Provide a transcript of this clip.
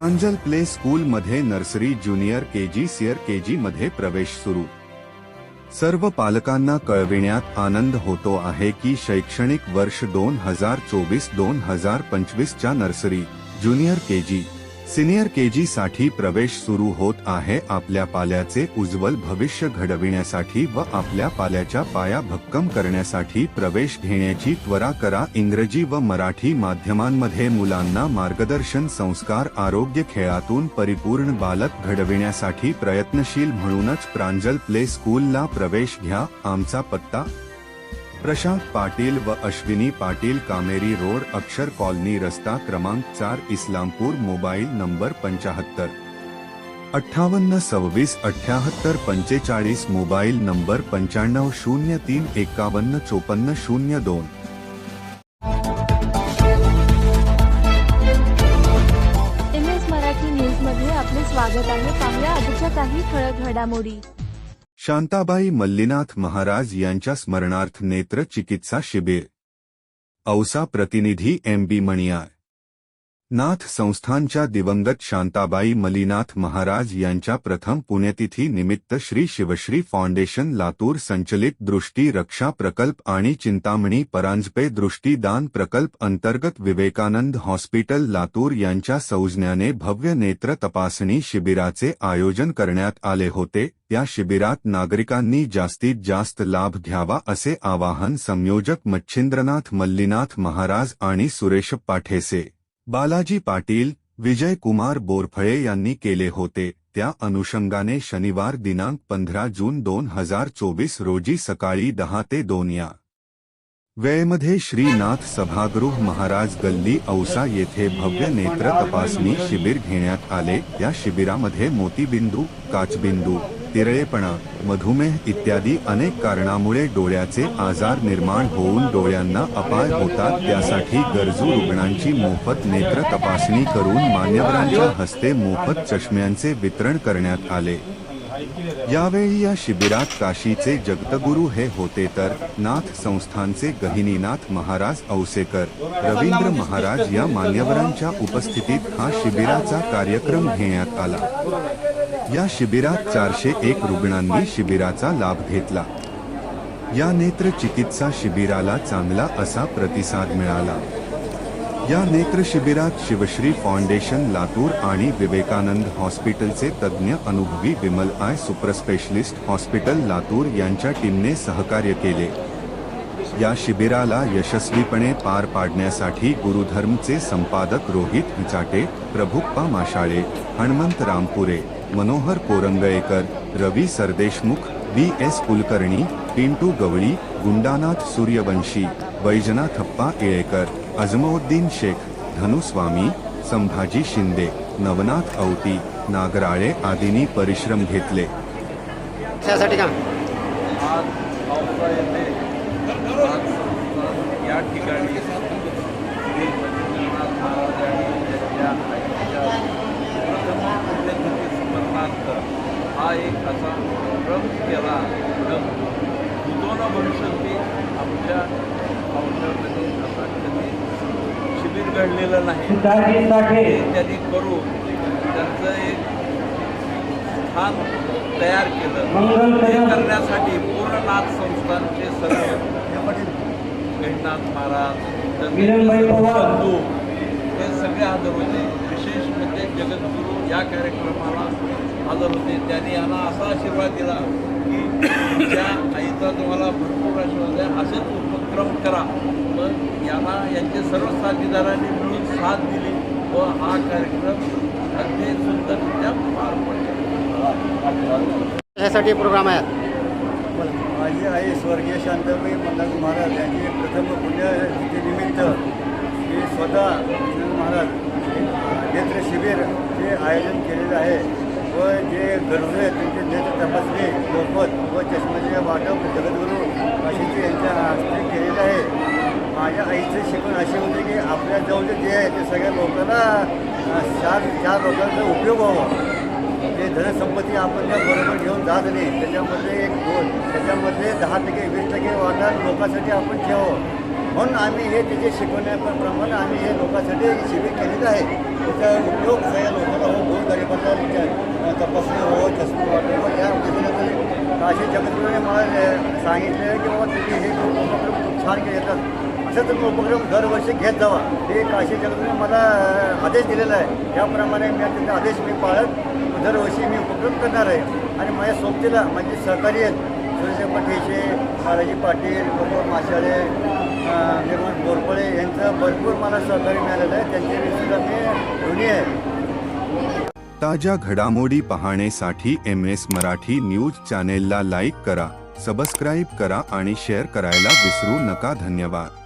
अंजल play school मध्ये nursery junior KG senior KG मध्ये प्रवेश सुरू. सर्व पालकांना कळविण्यात आनंद होतो आहे की शैक्षणिक वर्ष दोन हजार चोवीस दोन हजार पंचवीसच्या nursery junior K G senior KG साठी प्रवेश सुरू होत आहे आपल्या पाल्याचे उज्ज्वल भविष्य घडविण्यासाठी व आपल्या पाल्याच्या पाया भक्कम करण्यासाठी प्रवेश घेण्याची त्वरा करा. इंग्रजी व मराठी माध्यमांमध्ये मुलांना मार्गदर्शन संस्कार आरोग्य खेळातून परिपूर्ण बालक घडविण्यासाठी प्रयत्नशील म्हणूनच प्रांजल प्ले स्कूलला प्रवेश घ्या. आमचा पत्ता प्रशांत पाटील व अश्विनी पाटील कामेरी रोड अक्षर कॉलनी रस्ता क्रमांक चार इस्लामपूर मोबाईल नंबर पंचाहत्तर. अठ्ठावन्न सव्वीस अठ्याहत्तर पंचेचाळीस मोबाईल नंबर पंच्याण्णव शून्य तीन एकावन्न चोपन्न शून्य दोन. एम एस मराठी न्यूजमध्ये आपले स्वागत आहे. पाहूया आजच्या काही ठळक घडामोडी. शांताबाई मल्लीनाथ महाराज यांच्या स्मरणार्थ नेत्र चिकित्सा शिबिर. औसा प्रतिनिधी एम बी मणियार. नाथ संस्थानच्या दिवंगत शांताबाई मलिनाथ महाराज यांच्या प्रथम पुण्यतिथी निमित्त श्री शिवश्री फाउंडेशन लातूर संचलित दृष्टी रक्षा प्रकल्प आणि चिंतामणी परांजपे दृष्टीदान प्रकल्प अंतर्गत विवेकानंद हॉस्पिटल लातूर यांच्या सौजन्याने भव्य नेत्र तपासणी शिबिराचे आयोजन करण्यात आले होते. या शिबिरात नागरिकांनी जास्तीत जास्त लाभ घ्यावा असे आवाहन संयोजक मच्छिंद्रनाथ मल्लीनाथ महाराज आणि सुरेश पाठेसे बालाजी पाटील विजय कुमार बोरफळे यांनी केले होते. त्या अनुषंगाने शनिवार दिनांक पंधरा जून दोन हजार चोवीस रोजी सकाळी दहा ते दोन या वेळेमध्ये श्रीनाथ सभागृह महाराज गल्ली औसा येथे भव्य नेत्र तपासणी शिबिर घेण्यात आले. या शिबिरामध्ये मोतीबिंदू काचबिंदू तिरळेपणा मधुमेह इत्यादी अनेक कारणामुळे डोळ्याचे आजार निर्माण होऊन डोळ्यांना अपाय होतात. त्यासाठी गरजू रुग्णांची मोफत नेत्र तपासणी करून मान्यवरांच्या हस्ते मोफत चष्म्यांचे वितरण करण्यात आले. यावेळी या शिबिरात काशीचे जगतगुरू हे होते तर नाथ संस्थानचे गहिनीनाथ महाराज औसेकर. रवींद्र महाराज या मान्यवरांच्या उपस्थितीत हा शिबिराचा कार्यक्रम घेण्यात आला. या शिबिरात चारशे एक रुग्णांनी शिबिराचा लाभ घेतला. या नेत्र चिकित्सा शिबिराला चांगला असा प्रतिसाद मिळाला. या नेत्र शिबिरात शिवश्री फाउंडेशन लातूर आणि विवेकानंद हॉस्पिटलचे तज्ज्ञ अनुभवी Vimal eye superspecialist hospital Latur यांच्या टीमने सहकार्य केले. या शिबिराला यशस्वीपणे पार पाडण्यासाठी गुरुधर्मचे संपादक रोहित हिचाटे प्रभुप्पा माशाळे हणमंत रामपुरे मनोहर कोरंगळेकर रवी सरदेशमुख बी एस कुलकर्णी पिंटू गवळी गुंडानाथ सूर्यवंशी वैजनाथप्पा येळेकर अजमउद्दीन शेख धनुस्वामी संभाजी शिंदे नवनाथ औटी नागराळे आदींनी परिश्रम घेतले. त्यासाठी का? या ठिकाणी हा एक असा क्रम केला पावसामध्ये शिबिर घडलेलं नाही. त्यांनी करून त्यांचं एक स्थान तयार केलं. हे करण्यासाठी पूर्णनाथ संस्थानचे सर्व गहिनाथ महाराज. बंधू हे सगळे हजर होते. विशेष म्हणजे जगद्गुरू या कार्यक्रमाला हजर होते. त्यांनी यांना असा आशीर्वाद दिला की तुमच्या आईचा तुम्हाला भरपूर आशीर्वाद आहे असेच उपक्रम करा. मग यांना यांचे सर्व साथीदारांनी मिळून साथ दिली व हा कार्यक्रम अगदी सुंदररित्या पार पडला. त्यासाठी प्रोग्राम आहे? माझी आई स्वर्गीय शांताबाई मल्हार महाराज यांची प्रथम पुण्यतिथीनिमित्त मी स्वतः महाराज नेत्र शिबिर चे आयोजन केलेलं आहे व जे गरजू आहेत त्यांचे नेत्र तपासणी मोफत व चष्म्याचे वाटप जगद्गुरू अशी होती की आपल्या जवळचे जे आहे ते सगळ्या लोकांना चार चार लोकांचा उपयोग व्हावा. जे धनसंपत्ती आपण त्या बरोबर घेऊन जात नाही त्याच्यामध्ये एक दोन त्याच्यामध्ये दहा टक्के वीस टक्के वाटा लोकांसाठी आपण ठेवावं. म्हणून आम्ही हे त्याचे शिकवण्याप्रमाणे आम्ही हे लोकांसाठी शिबिर केलेलं आहे. त्याचा उपयोग सगळ्या लोकांना हो दोन गरिबांना तपासणी हो चष्मा वाटणं हो, या पद्धतीने काशी जगद्गुरूने मला सांगितले की बाबा तुम्ही हे खूप छान केले. असं तुम्ही उपक्रम दरवर्षी घेत जावा. हे काशी जगदूने मला आदेश दिलेला आहे. त्याप्रमाणे मी त्यांचा आदेश मी पाळत दरवर्षी मी उपक्रम करणार आहे. आणि माझ्या सोबतीला माझे सहकारी आहेत. सुरेश पठेशे बालाजी पाटील प्रमोद माशाळे निर्मल बोरपळे यांचं भरपूर मला सहकार्य मिळालेलं आहे. त्यांच्या सुद्धा मी ऋणी आहे. ताज्या घडामोडी पाहण्यासाठी एम एस मराठी न्यूज चॅनेलला लाईक करा सबस्क्राईब करा आणि शेअर करायला विसरू नका. धन्यवाद.